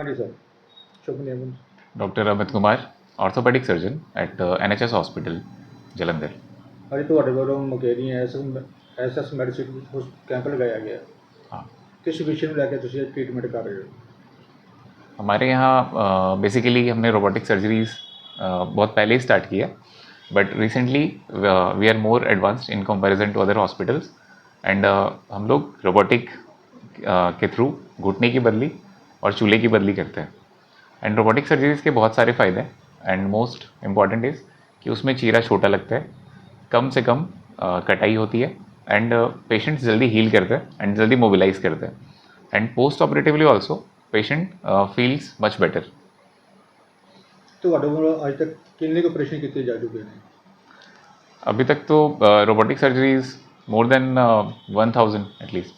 हाँ जी सर शुभ नियम doctor Amit Kumar orthopaedic surgeon at NHS hospital Jalandhar ਅੱਜ ਤੁਹਾਡੇ ਵੱਲੋਂ Mukerian S SS medicine camp ਲਗਾਇਆ ਗਿਆ हाँ ਕਿਸ ਵਿਸ਼ੇ ਨੂੰ ਲੈ ਕੇ ਤੁਸੀਂ ਟ੍ਰੀਟਮੈਂਟ ਕਰ ਰਹੇ ਹੋ हमारे यहाँ बेसिकली हमने रोबोटिक सर्जरीज बहुत पहले ही स्टार्ट किया but recently we are more advanced in comparison to other hospitals and हम लोग रोबोटिक के थ्रू घुटने की बदली और चूल्हे की बदली करते हैं। एंड रोबोटिक सर्जरीज के बहुत सारे फ़ायदे हैं। एंड मोस्ट इंपॉर्टेंट इज़ कि उसमें चीरा छोटा लगता है। कम से कम कटाई होती है। एंड पेशेंट्स जल्दी हील करते हैं एंड जल्दी मोबिलाइज करते हैं। And post operatively also patient feels much better तो आज तक क्लिनिक ऑपरेशन कितने जा चुके हैं? अभी तक तो robotic surgeries more than one thousand at least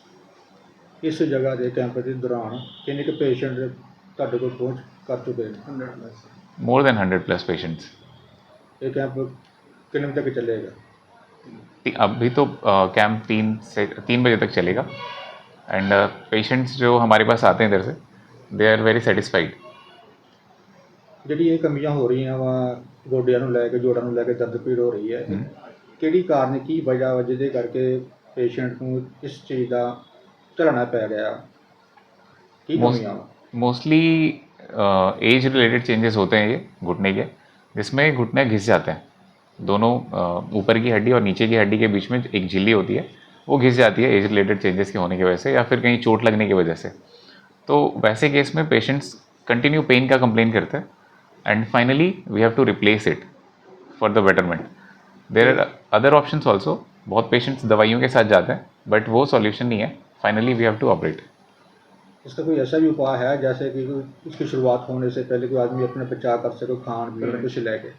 ਇਸ ਜਗ੍ਹਾ ਦੇ ਕੈਂਪ ਦੇ ਦੌਰਾਨ ਕਿੰਨੇ ਕੁ ਪੇਸ਼ੈਂਟ ਤੁਹਾਡੇ ਕੋਲ ਪਹੁੰਚ ਕਰ ਚੁੱਕੇ ਨੇ 100 more than hundred plus patients ਇਹ ਕੈਂਪ ਕਿੰਨੇ ਵਜੇ ਤੱਕ ਚੱਲੇਗਾ अभी तो कैंप तीन से तीन बजे तक चलेगा एंड पेशेंट्स जो हमारे पास आते हैं इधर से दे आर वेरी सेटिस्फाइड ਜਿਹੜੀ ਇਹ ਕਮੀਆਂ ਹੋ ਰਹੀਆਂ ਵਾ ਗੋਡਿਆਂ ਨੂੰ ਲੈ ਕੇ ਜੋੜਾਂ ਨੂੰ ਲੈ ਕੇ ਦਰਦ ਪੀੜ ਹੋ ਰਹੀ ਹੈ ਕਿਹੜੀ ਕਾਰਨ ਕੀ ਵਜ੍ਹਾ ਵਾ ਜਿਹਦੇ ਕਰਕੇ ਪੇਸ਼ੈਂਟ ਨੂੰ ਇਸ ਚੀਜ਼ ਦਾ चलाना पै गया। मोस्टली एज रिलेटेड चेंजेस होते हैं ये घुटने के जिसमें घुटने घिस जाते हैं। दोनों ऊपर की हड्डी और नीचे की हड्डी के बीच में एक झिल्ली होती है वो घिस जाती है एज रिलेटेड चेंजेस के होने की वजह से या फिर कहीं चोट लगने की वजह से। तो वैसे केस में पेशेंट्स कंटिन्यू पेन का कंप्लेन करते हैं and finally we have to replace it for the betterment there are other option also बहुत पेशेंट्स दवाइयों के साथ जाते हैं बट वो सॉल्यूशन नहीं है। Finally we have to operate इसका कोई ऐसा भी उपाय है जैसे कि इसकी शुरुआत होने से पहले कोई आदमी अपने बचाव कर सके खान पीने कुछ लेके?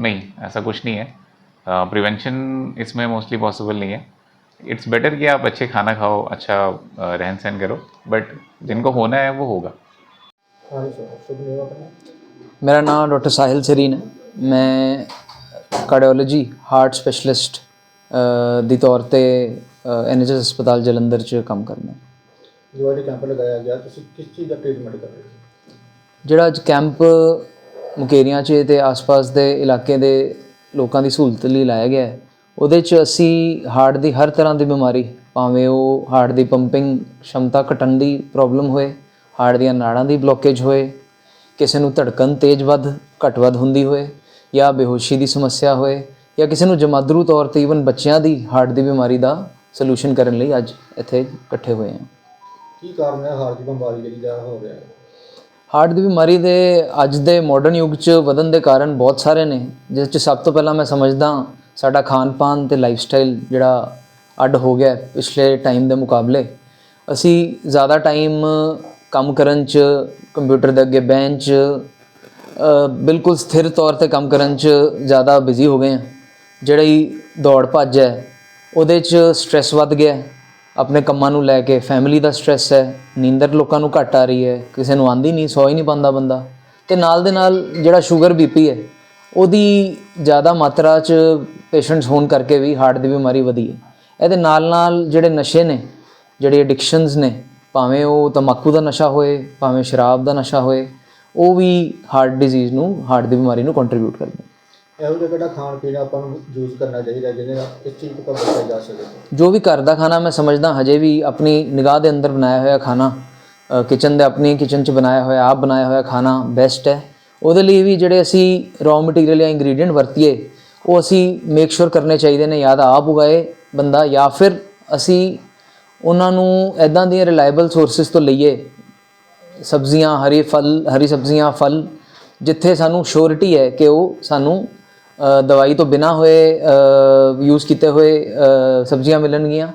नहीं ऐसा कुछ नहीं है। प्रिवेंशन uh, इसमें मोस्टली पॉसिबल नहीं है। इट्स बेटर कि आप अच्छे खाना खाओ अच्छा uh, रहन सहन करो बट जिनको होना है वो होगा। हाँ मेरा नाम डॉक्टर साहिल सरीन है। मैं कार्डियोलॉजी हार्ट स्पेशलिस्ट दी तौर पर ਐਨਐਚਐਸ ਹਸਪਤਾਲ ਜਲੰਧਰ 'ਚ ਕੰਮ ਕਰਦਾ ਜੋ ਅੱਜ ਕੈਂਪ ਲਗਾਇਆ ਗਿਆ ਤੁਸੀਂ ਕਿਸ ਚੀਜ਼ ਦਾ ਟ੍ਰੀਟਮੈਂਟ ਕਰ ਰਹੇ ਹੋ? ਜਿਹੜਾ ਅੱਜ ਕੈਂਪ ਮੁਕੇਰੀਆਂ 'ਚ ਤੇ ਆਸ-ਪਾਸ ਦੇ ਇਲਾਕੇ ਦੇ ਲੋਕਾਂ ਦੀ ਸਹੂਲਤ ਲਈ ਲਾਇਆ ਗਿਆ ਹੈ ਉਹਦੇ 'ਚ ਅਸੀਂ ਹਾਰਟ ਦੀ ਹਰ ਤਰ੍ਹਾਂ ਦੀ ਬਿਮਾਰੀ ਭਾਵੇਂ ਉਹ ਹਾਰਟ ਦੀ ਪੰਪਿੰਗ ਸ਼ਮਤਾ ਘਟਣ ਦੀ ਪ੍ਰੋਬਲਮ ਹੋਏ ਹਾਰਟ ਦੀਆਂ ਨਾੜਾਂ ਦੀ ਬਲੋਕੇਜ ਹੋਏ ਕਿਸੇ ਨੂੰ ਧੜਕਣ ਤੇਜ਼ ਵੱਧ ਘੱਟ ਵੱਧ ਹੁੰਦੀ ਹੋਏ ਜਾਂ ਬੇਹੋਸ਼ੀ ਦੀ ਸਮੱਸਿਆ ਹੋਏ ਜਾਂ ਕਿਸੇ ਨੂੰ ਜਮਾਦਰੂ ਤੌਰ ਤੇ ਈਵਨ ਬੱਚਿਆਂ ਦੀ ਹਾਰਟ ਦੀ ਬਿਮਾਰੀ ਦਾ ਸੋਲੂਸ਼ਨ ਕਰਨ ਲਈ ਅੱਜ ਇੱਥੇ ਇਕੱਠੇ ਹੋਏ ਹਾਂ। ਕੀ ਕਾਰਨ ਹੈ ਹਾਰਟ ਦੀ ਬਿਮਾਰੀ ਜਿਹੜੀ ਦਾ ਹੋ ਰਿਹਾ ਹੈ? ਹਾਰਟ ਦੀ ਬਿਮਾਰੀ ਦੇ ਅੱਜ ਦੇ ਮਾਡਰਨ ਯੁੱਗ 'ਚ ਵਧਣ ਦੇ ਕਾਰਨ ਬਹੁਤ ਸਾਰੇ ਨੇ ਜਿਸ 'ਚ ਸਭ ਤੋਂ ਪਹਿਲਾਂ ਮੈਂ ਸਮਝਦਾ ਸਾਡਾ ਖਾਣ-ਪਾਨ ਤੇ ਲਾਈਫਸਟਾਈਲ ਜਿਹੜਾ ਅੱਡ ਹੋ ਗਿਆ ਪਿਛਲੇ ਟਾਈਮ ਦੇ ਮੁਕਾਬਲੇ। ਅਸੀਂ ਜ਼ਿਆਦਾ ਟਾਈਮ ਕੰਮ ਕਰਨ 'ਚ ਕੰਪਿਊਟਰ ਦੇ ਅੱਗੇ ਬੈਂਚ ਬਿਲਕੁਲ ਸਥਿਰ ਤੌਰ ਤੇ ਕੰਮ ਕਰਨ 'ਚ ਜ਼ਿਆਦਾ ਬਿਜ਼ੀ ਹੋ ਗਏ ਹਾਂ। ਜਿਹੜੀ ਦੌੜ ਭੱਜ ਹੈ ਉਹਦੇ 'ਚ ਸਟ੍ਰੈਸ ਵੱਧ ਗਿਆ ਆਪਣੇ ਕੰਮਾਂ ਨੂੰ ਲੈ ਕੇ ਫੈਮਿਲੀ ਦਾ ਸਟ੍ਰੈਸ ਹੈ। ਨੀਂਦਰ ਲੋਕਾਂ ਨੂੰ ਘੱਟ ਆ ਰਹੀ ਹੈ। ਕਿਸੇ ਨੂੰ ਆਂਦੀ ਨਹੀਂ, ਸੌ ਹੀ ਨਹੀਂ ਪਾਉਂਦਾ ਬੰਦਾ। ਤੇ ਨਾਲ ਦੇ ਨਾਲ ਜਿਹੜਾ ਸ਼ੂਗਰ ਬੀਪੀ ਹੈ, ਉਹਦੀ ਜ਼ਿਆਦਾ ਮਾਤਰਾ 'ਚ ਪੇਸ਼ੈਂਟਸ ਹੋਣ ਕਰਕੇ ਵੀ ਹਾਰਟ ਦੀ ਬਿਮਾਰੀ ਵਧੀ ਹੈ। ਇਹਦੇ ਨਾਲ ਨਾਲ ਜਿਹੜੇ ਨਸ਼ੇ ਨੇ, ਜਿਹੜੇ ਐਡਿਕਸ਼ਨਸ ਨੇ, ਭਾਵੇਂ ਉਹ ਤੰਬਾਕੂ ਦਾ ਨਸ਼ਾ ਹੋਏ, ਭਾਵੇਂ ਸ਼ਰਾਬ ਦਾ ਨਸ਼ਾ ਹੋਏ, ਉਹ ਵੀ ਹਾਰਟ ਡਿਜ਼ੀਜ਼ ਨੂੰ ਹਾਰਟ ਦੀ ਬਿਮਾਰੀ ਨੂੰ ਕੰਟਰੀਬਿਊਟ ਕਰਦੇ ਇਹੋ ਜਿਹਾ ਕਿਹੜਾ ਖਾਣ ਪੀਣ ਆਪਾਂ ਨੂੰ ਯੂਜ਼ ਕਰਨਾ ਚਾਹੀਦਾ ਜਿਹਦੇ ਨਾਲ ਇਸ ਚੀਜ਼ ਤੋਂ ਬਚਿਆ ਜਾ ਸਕੇ। ਜੋ ਵੀ ਘਰ ਦਾ ਖਾਣਾ ਮੈਂ ਸਮਝਦਾ ਹਜੇ ਵੀ ਆਪਣੀ ਨਿਗਾਹ ਦੇ ਅੰਦਰ ਬਣਾਇਆ ਹੋਇਆ ਖਾਣਾ ਕਿਚਨ ਦੇ ਆਪਣੀ ਕਿਚਨ 'ਚ ਬਣਾਇਆ ਹੋਇਆ, ਆਪ ਬਣਾਇਆ ਹੋਇਆ ਖਾਣਾ ਬੈਸਟ ਹੈ। ਉਹਦੇ ਲਈ ਵੀ ਜਿਹੜੇ ਅਸੀਂ ਰॉ ਮਟੀਰੀਅਲ ਜਾਂ ਇੰਗਰੀਡੀਐਂਟ ਵਰਤੀਏ, ਉਹ ਅਸੀਂ ਮੇਕ ਸ਼ੋਰ ਕਰਨੇ ਚਾਹੀਦੇ ਨੇ, ਜਾਂ ਤਾਂ ਆਪ ਉਗਾਏ ਬੰਦਾ, ਜਾਂ ਫਿਰ ਅਸੀਂ ਉਹਨਾਂ ਨੂੰ ਐਦਾਂ ਦੀਆਂ ਰਿਲਾਇਬਲ ਸੋਰਸਸ ਤੋਂ ਲਈਏ, ਸਬਜ਼ੀਆਂ, ਹਰੀ ਫਲ, ਹਰੀ ਸਬਜ਼ੀਆਂ, ਫਲ, ਜਿੱਥੇ ਸਾਨੂੰ ਸ਼ੋਰਿਟੀ ਹੈ ਕਿ ਉਹ ਸਾਨੂੰ ਦਵਾਈ ਤੋਂ ਬਿਨਾ ਹੋਏ ਯੂਜ਼ ਕੀਤੇ ਹੋਏ ਸਬਜ਼ੀਆਂ ਮਿਲਣਗੀਆਂ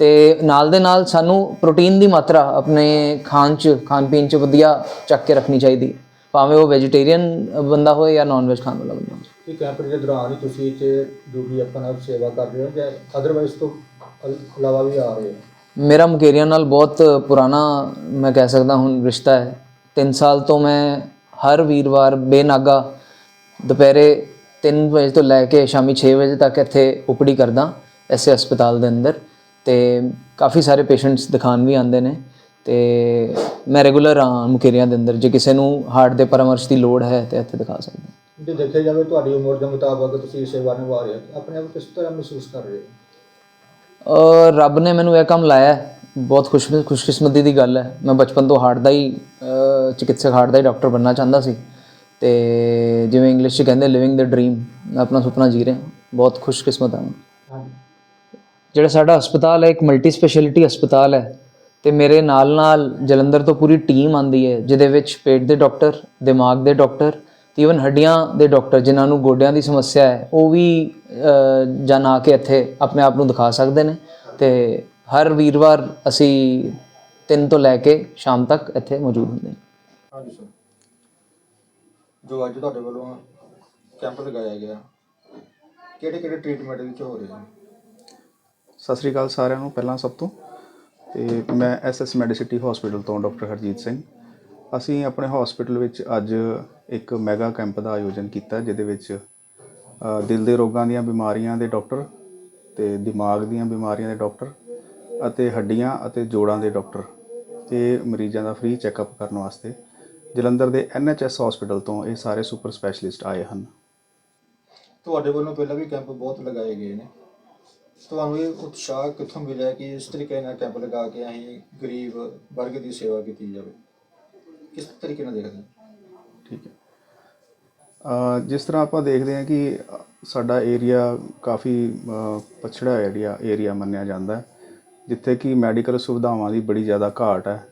ਤੇ ਨਾਲ ਦੇ ਨਾਲ ਸਾਨੂੰ ਪ੍ਰੋਟੀਨ ਦੀ ਮਾਤਰਾ ਆਪਣੇ ਖਾਣ ਚ ਖਾਣ ਪੀਣ ਚ ਵਧੀਆ ਚੱਕ ਕੇ ਰੱਖਣੀ ਚਾਹੀਦੀ। ਭਾਵੇਂ ਉਹ ਵੈਜੀਟੇਰੀਅਨ ਬੰਦਾ ਹੋਏ ਜਾਂ ਨਾਨ ਵੈਜ ਖਾਣ ਵਾਲਾ ਬੰਦਾ ਹੋਵੇ ਕਿ ਕੈਂਪ ਦੇ ਦੌਰਾਨ ਹੀ ਤੁਸੀਂ ਇੱਥੇ ਡਿਊਟੀ ਆਪਣਾ ਸੇਵਾ ਕਰ ਰਹੇ ਹੋ ਜਾਂ ਅਦਰਵਾਈਜ਼ ਤੋਂ ਇਲ- ਇਲਾਵਾ ਵੀ ਆ ਰਹੇ ਹੋ? ਮੇਰਾ ਮੁਕੇਰੀਆਂ ਨਾਲ ਬਹੁਤ ਪੁਰਾਣਾ ਮੈਂ ਕਹਿ ਸਕਦਾ ਹੁਣ ਰਿਸ਼ਤਾ ਹੈ। 3 ਸਾਲ ਤੋਂ ਮੈਂ ਹਰ ਵੀਰਵਾਰ ਬੇਨਾਗਾ ਦੁਪਹਿਰੇ 3 ਵਜੇ ਤੋਂ ਲੈ ਕੇ ਸ਼ਾਮੀ 6 ਵਜੇ ਤੱਕ ਇੱਥੇ ਉਪੜੀ ਕਰਦਾ ਐਸੇ ਹਸਪਤਾਲ ਦੇ ਅੰਦਰ। ਤੇ ਕਾਫੀ ਸਾਰੇ ਪੇਸ਼ੈਂਟਸ ਦਿਖਾਣ ਵੀ ਆਉਂਦੇ ਨੇ। ਤੇ ਮੈਂ ਰੈਗੂਲਰ ਹਾਂ ਮੁਕੇਰੀਆਂ ਦੇ ਅੰਦਰ ਜੇ ਕਿਸੇ ਨੂੰ ਹਾਰਟ ਦੇ ਪਰਾਮਰਸ਼ ਦੀ ਲੋੜ ਹੈ ਤੇ ਇੱਥੇ ਦਿਖਾ ਸਕਦਾ ਜੇ ਦੇਖਿਆ ਜਾਵੇ ਤੁਹਾਡੀ ਉਮਰ ਦੇ ਮੁਤਾਬਕ ਤੁਸੀਂ ਸੇਵਾ ਨਿਭਾ ਰਹੇ ਹੋ ਆਪਣੇ ਆਪ ਕਿਸ ਤਰ੍ਹਾਂ ਮਹਿਸੂਸ ਕਰ ਰਹੇ ਹੋ? ਅ, ਰੱਬ ਨੇ ਮੈਨੂੰ ਇਹ ਕੰਮ ਲਾਇਆ। ਬਹੁਤ ਖੁਸ਼ ਖੁਸ਼ਕਿਸਮਤੀ ਦੀ ਗੱਲ ਹੈ। ਮੈਂ ਬਚਪਨ ਤੋਂ ਹਾਰਟ ਦਾ ਹੀ ਚਿਕਿਤਸਕ ਹਾਰਟ ਦਾ ਹੀ ਡਾਕਟਰ ਬਣਨਾ ਚਾਹੁੰਦਾ ਸੀ। ਤੇ ਜਿਵੇਂ ਇੰਗਲਿਸ਼ 'ਚ ਕਹਿੰਦੇ ਲਿਵਿੰਗ ਦ ਡ੍ਰੀਮ ਮੈਂ ਆਪਣਾ ਸੁਪਨਾ ਜੀ ਰਿਹਾ ਬਹੁਤ ਖੁਸ਼ਕਿਸਮਤ ਹਾਂ। ਜਿਹੜਾ ਸਾਡਾ ਹਸਪਤਾਲ ਹੈ, ਇੱਕ ਮਲਟੀ ਸਪੈਸ਼ਲਿਟੀ ਹਸਪਤਾਲ ਹੈ ਤੇ ਮੇਰੇ ਨਾਲ ਨਾਲ ਜਲੰਧਰ ਤੋਂ ਪੂਰੀ ਟੀਮ ਆਂਦੀ ਹੈ, ਜਿਹਦੇ ਵਿੱਚ ਪੇਟ ਦੇ ਡਾਕਟਰ ਦਿਮਾਗ ਦੇ ਡਾਕਟਰ ਤੇ ਇਵਨ ਹੱਡੀਆਂ ਦੇ ਡਾਕਟਰ ਜਿਨ੍ਹਾਂ ਨੂੰ ਗੋਡਿਆਂ ਦੀ ਸਮੱਸਿਆ ਹੈ, ਉਹ ਵੀ ਜਨ ਆ ਕੇ ਇੱਥੇ ਆਪਣੇ ਆਪ ਨੂੰ ਦਿਖਾ ਸਕਦੇ ਨੇ। ਤੇ ਹਰ ਵੀਰਵਾਰ ਅਸੀਂ 3 ਤੋਂ ਲੈ ਕੇ ਸ਼ਾਮ ਤੱਕ ਇੱਥੇ ਮੌਜੂਦ ਹੁੰਦੇ ਹਾਂ। ਹਾਂਜੀ ਸਰ ਜੋ ਅੱਜ ਤੁਹਾਡੇ ਵੱਲੋਂ ਕੈਂਪ ਲਗਾਇਆ ਗਿਆ ਕਿਹੜੇ ਕਿਹੜੇ ਟ੍ਰੀਟਮੈਂਟ ਵਿੱਚ ਹੋ ਰਹੇ ਹਨ ਸਤਿ ਸ੍ਰੀ ਅਕਾਲ ਸਾਰਿਆਂ ਨੂੰ ਪਹਿਲਾਂ ਸਭ ਤੋਂ ਤੇ ਮੈਂ ਐਸਐਸ ਮੈਡੀਸਿਟੀ ਹਸਪੀਟਲ ਤੋਂ ਡਾਕਟਰ ਹਰਜੀਤ ਸਿੰਘ। ਅਸੀਂ ਆਪਣੇ ਹਸਪੀਟਲ ਵਿੱਚ ਅੱਜ ਇੱਕ ਮੈਗਾ ਕੈਂਪ ਦਾ ਆਯੋਜਨ ਕੀਤਾ ਜਿਹਦੇ ਵਿੱਚ ਅ, ਦਿਲ ਦੇ ਰੋਗਾਂ ਦੀਆਂ ਬਿਮਾਰੀਆਂ ਦੇ ਡਾਕਟਰ ਤੇ ਦਿਮਾਗ ਦੀਆਂ ਬਿਮਾਰੀਆਂ ਦੇ ਡਾਕਟਰ ਅਤੇ ਹੱਡੀਆਂ ਅਤੇ ਜੋੜਾਂ ਦੇ ਡਾਕਟਰ ਇਹ ਮਰੀਜ਼ਾਂ ਦਾ ਫ੍ਰੀ ਚੈੱਕਅਪ ਕਰਨ ਵਾਸਤੇ ਜਲੰਧਰ ਦੇ ਐਨਐਚਐਸ ਹਸਪੀਟਲ ਤੋਂ ਇਹ ਸਾਰੇ ਸੁਪਰ ਸਪੈਸ਼ਲਿਸਟ ਆਏ ਹਨ। ਤੁਹਾਡੇ ਵੱਲੋਂ ਪਹਿਲਾਂ ਵੀ ਕੈਂਪ ਬਹੁਤ ਲਗਾਏ ਗਏ ਨੇ। ਤੁਹਾਨੂੰ ਇਹ ਉਤਸ਼ਾਹ ਕਿੱਥੋਂ ਮਿਲਿਆ ਕਿ ਇਸ ਤਰੀਕੇ ਨਾਲ ਕੈਂਪ ਲਗਾ ਕੇ ਅਸੀਂ ਗਰੀਬ ਵਰਗ ਦੀ ਸੇਵਾ ਕੀਤੀ ਜਾਵੇ? ਕਿਸ ਤਰੀਕੇ ਨਾਲ ਦੇਖਦੇ ਠੀਕ ਹੈ। ਜਿਸ ਤਰ੍ਹਾਂ ਆਪਾਂ ਦੇਖਦੇ ਹਾਂ ਕਿ ਸਾਡਾ ਏਰੀਆ ਕਾਫੀ ਪਛੜਾ ਏਰੀਆ ਏਰੀਆ ਮੰਨਿਆ ਜਾਂਦਾ ਹੈ ਜਿੱਥੇ ਕਿ ਮੈਡੀਕਲ ਸੁਵਿਧਾਵਾਂ ਦੀ ਬੜੀ ਜ਼ਿਆਦਾ ਘਾਟ ਹੈ।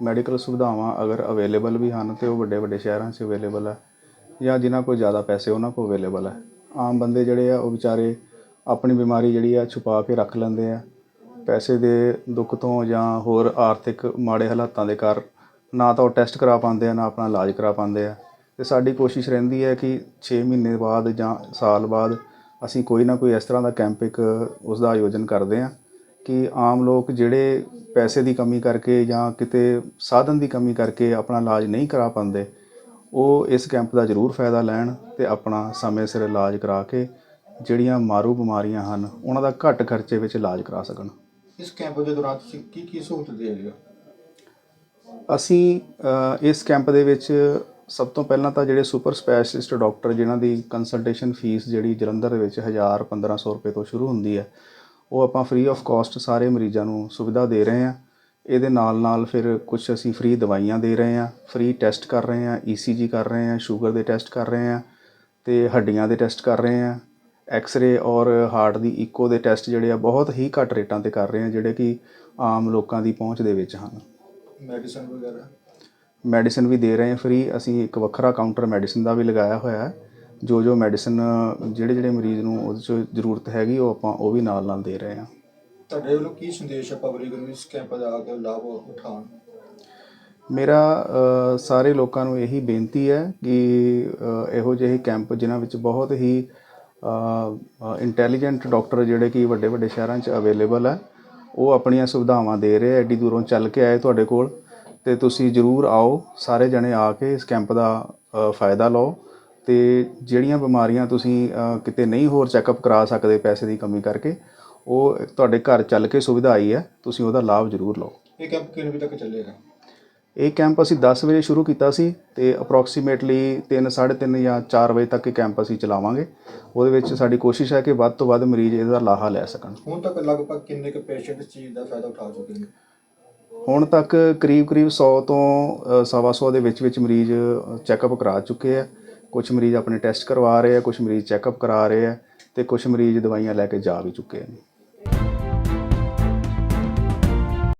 ਮੈਡੀਕਲ ਸੁਵਿਧਾਵਾਂ ਅਗਰ ਅਵੇਲੇਬਲ ਵੀ ਹਨ ਤੇ ਉਹ ਵੱਡੇ ਵੱਡੇ ਸ਼ਹਿਰਾਂ 'ਚ ਅਵੇਲੇਬਲ ਹੈ ਜਾਂ ਜਿਨ੍ਹਾਂ ਕੋਲ ਜ਼ਿਆਦਾ ਪੈਸੇ ਉਹਨਾਂ ਕੋਲ ਅਵੇਲੇਬਲ ਹੈ ਆਮ ਬੰਦੇ ਜਿਹੜੇ ਆ ਉਹ ਵਿਚਾਰੇ ਆਪਣੀ ਬਿਮਾਰੀ ਜਿਹੜੀ ਆ ਛੁਪਾ ਕੇ ਰੱਖ ਲੈਂਦੇ ਆ। ਪੈਸੇ ਦੇ ਦੁੱਖ ਤੋਂ ਜਾਂ ਹੋਰ ਆਰਥਿਕ ਮਾੜੇ ਹਾਲਾਤਾਂ ਦੇ ਕਾਰਨ ਨਾ ਤਾਂ ਉਹ ਟੈਸਟ ਕਰਾ ਪਾਉਂਦੇ ਆ, ਨਾ ਆਪਣਾ ਇਲਾਜ ਕਰਾ ਪਾਉਂਦੇ ਆ। ਤੇ ਸਾਡੀ ਕੋਸ਼ਿਸ਼ ਰਹਿੰਦੀ ਹੈ ਕਿ 6 ਮਹੀਨੇ ਬਾਅਦ ਜਾਂ ਸਾਲ ਬਾਅਦ ਅਸੀਂ ਕੋਈ ਨਾ ਕੋਈ ਇਸ ਤਰ੍ਹਾਂ ਦਾ ਕੈਂਪ ਇੱਕ ਉਸ ਦਾ ਆਯੋਜਨ ਕਰਦੇ ਆ ਕਿ ਆਮ ਲੋਕ ਜਿਹੜੇ ਪੈਸੇ ਦੀ ਕਮੀ ਕਰਕੇ ਜਾਂ ਕਿਤੇ ਸਾਧਨ ਦੀ ਕਮੀ ਕਰਕੇ ਆਪਣਾ ਇਲਾਜ ਨਹੀਂ ਕਰਾ ਪਾਉਂਦੇ ਉਹ ਇਸ ਕੈਂਪ ਦਾ ਜ਼ਰੂਰ ਫਾਇਦਾ ਲੈਣ ਤੇ ਆਪਣਾ ਸਮੇਂ ਸਿਰ ਇਲਾਜ ਕਰਾ ਕੇ ਜਿਹੜੀਆਂ ਮਾਰੂ ਬਿਮਾਰੀਆਂ ਹਨ ਉਹਨਾਂ ਦਾ ਘੱਟ ਖਰਚੇ ਵਿੱਚ ਇਲਾਜ ਕਰਾ ਸਕਣ। ਇਸ ਕੈਂਪ ਦੇ ਦੌਰਾਨ ਤੁਸੀਂ ਕੀ ਕੀ ਸਹੂਲਤ ਦੇ ਰਹੇ ਹੋ? ਅਸੀਂ ਇਸ ਕੈਂਪ ਦੇ ਵਿੱਚ ਸਭ ਤੋਂ ਪਹਿਲਾਂ ਤਾਂ ਜਿਹੜੇ ਸੁਪਰ ਸਪੈਸ਼ਲਿਸਟ ਡਾਕਟਰ ਜਿਨ੍ਹਾਂ ਦੀ ਕੰਸਲਟੇਸ਼ਨ ਫੀਸ ਜਿਹੜੀ ਜਲੰਧਰ ਦੇ ਵਿੱਚ 1000 1500 ਰੁਪਏ ਤੋਂ ਸ਼ੁਰੂ ਹੁੰਦੀ ਹੈ ਉਹ ਆਪਾਂ ਫ੍ਰੀ ਆਫ ਕਾਸਟ ਸਾਰੇ ਮਰੀਜ਼ਾਂ ਨੂੰ ਸੁਵਿਧਾ ਦੇ ਰਹੇ ਹਾਂ। ਇਹਦੇ ਨਾਲ ਨਾਲ ਫਿਰ ਕੁਝ ਅਸੀਂ ਫ੍ਰੀ ਦਵਾਈਆਂ ਦੇ ਰਹੇ ਹਾਂ। ਫ੍ਰੀ ਟੈਸਟ ਕਰ ਰਹੇ ਹਾਂ ਈਸੀਜੀ ਕਰ ਰਹੇ ਹਾਂ ਸ਼ੂਗਰ ਦੇ ਟੈਸਟ ਕਰ ਰਹੇ ਹਾਂ ਤੇ ਹੱਡੀਆਂ ਦੇ ਟੈਸਟ ਕਰ ਰਹੇ ਹਾਂ। ਐਕਸ-ਰੇ ਔਰ ਹਾਰਟ ਦੀ ਇਕੋ ਦੇ ਟੈਸਟ ਜਿਹੜੇ ਆ ਬਹੁਤ ਹੀ ਘੱਟ ਰੇਟਾਂ ਤੇ ਕਰ ਰਹੇ ਹਾਂ ਜਿਹੜੇ ਕਿ ਆਮ ਲੋਕਾਂ ਦੀ ਪਹੁੰਚ ਦੇ ਵਿੱਚ ਹਨ। ਮੈਡੀਸਨ ਵਗੈਰਾ? ਮੈਡੀਸਿਨ ਵੀ ਦੇ ਰਹੇ ਹਾਂ ਫ੍ਰੀ ਅਸੀਂ ਇੱਕ ਵੱਖਰਾ ਕਾਊਂਟਰ ਮੈਡੀਸਿਨ ਦਾ ਵੀ ਲਗਾਇਆ ਹੋਇਆ ਹੈ। ਜੋ ਜੋ ਮੈਡੀਸਿਨ ਜਿਹੜੇ ਜਿਹੜੇ ਮਰੀਜ਼ ਨੂੰ ਉਹਦੇ 'ਚ ਜ਼ਰੂਰਤ ਹੈਗੀ ਉਹ ਆਪਾਂ ਉਹ ਵੀ ਨਾਲ ਨਾਲ ਦੇ ਰਹੇ ਹਾਂ। ਤੁਹਾਡੇ ਵੱਲੋਂ ਕੀ ਸੰਦੇਸ਼ ਹੈ ਪਬਲਿਕ ਨੂੰ ਇਸ ਕੈਂਪ ਦਾ ਆ ਕੇ ਲਾਭ ਉਠਾਉਣ? ਮੇਰਾ ਸਾਰੇ ਲੋਕਾਂ ਨੂੰ ਇਹੀ ਬੇਨਤੀ ਹੈ ਕਿ ਇਹੋ ਜਿਹੇ ਕੈਂਪ ਜਿਨ੍ਹਾਂ ਵਿੱਚ ਬਹੁਤ ਹੀ ਇੰਟੈਲੀਜੈਂਟ ਡਾਕਟਰ ਜਿਹੜੇ ਕਿ ਵੱਡੇ ਵੱਡੇ ਸ਼ਹਿਰਾਂ 'ਚ ਅਵੇਲੇਬਲ ਹੈ ਉਹ ਆਪਣੀਆਂ ਸੁਵਿਧਾਵਾਂ ਦੇ ਰਹੇ ਐਡੀ ਦੂਰੋਂ ਚੱਲ ਕੇ ਆਏ ਤੁਹਾਡੇ ਕੋਲ। ਤੇ ਤੁਸੀਂ ਜਰੂਰ ਆਓ ਸਾਰੇ ਜਣੇ ਆ ਕੇ ਇਸ ਕੈਂਪ ਦਾ ਫਾਇਦਾ ਲਓ। ਤੇ ਜਿਹੜੀਆਂ ਬਿਮਾਰੀਆਂ ਤੁਸੀਂ ਕਿਤੇ ਨਹੀਂ ਹੋਰ ਚੈੱਕਅਪ ਕਰਾ ਸਕਦੇ ਪੈਸੇ ਦੀ ਕਮੀ ਕਰਕੇ ਉਹ ਤੁਹਾਡੇ ਘਰ ਚੱਲ ਕੇ ਸੁਵਿਧਾ ਆਈ ਹੈ ਤੁਸੀਂ ਉਹਦਾ ਲਾਭ ਜਰੂਰ ਲਓ। ਇਹ ਕੈਂਪ ਕਿੰਨੇ ਵਜੇ ਤੱਕ ਚੱਲੇਗਾ? ਇਹ ਕੈਂਪ ਅਸੀਂ 10 ਵਜੇ ਸ਼ੁਰੂ ਕੀਤਾ ਸੀ ਤੇ ਅਪਰੋਕਸੀਮੇਟਲੀ 3 3:30 ਜਾਂ 4 ਵਜੇ ਤੱਕ ਇਹ ਕੈਂਪ ਅਸੀਂ ਚਲਾਵਾਂਗੇ। ਉਹਦੇ ਵਿੱਚ ਸਾਡੀ ਕੋਸ਼ਿਸ਼ ਹੈ ਕਿ ਵੱਧ ਤੋਂ ਵੱਧ ਮਰੀਜ਼ ਇਹਦਾ ਲਾਹਾ ਲੈ ਸਕਣ। ਹੁਣ ਤੱਕ ਲਗਭਗ ਕਿੰਨੇ ਕੁ ਪੇਸ਼ੈਂਟ ਇਸ ਚੀਜ਼ ਦਾ ਫਾਇਦਾ ਉਠਾ ਚੁੱਕੇ ਨੇ? ਹੁਣ ਤੱਕ ਕਰੀਬ-ਕਰੀਬ 100 ਤੋਂ ਅ, ਸਵਾ ਸੌ ਦੇ ਵਿੱਚ ਵਿੱਚ ਮਰੀਜ਼ ਚੈੱਕਅਪ ਕਰਾ ਚੁੱਕੇ ਆ। ਕੁਝ ਮਰੀਜ਼ ਆਪਣੇ ਟੈਸਟ ਕਰਵਾ ਰਹੇ ਆ ਕੁਝ ਮਰੀਜ਼ ਚੈੱਕਅਪ ਕਰਾ ਰਹੇ ਆ ਅਤੇ ਕੁਝ ਮਰੀਜ਼ ਦਵਾਈਆਂ ਲੈ ਕੇ ਜਾ ਵੀ ਚੁੱਕੇ ਨੇ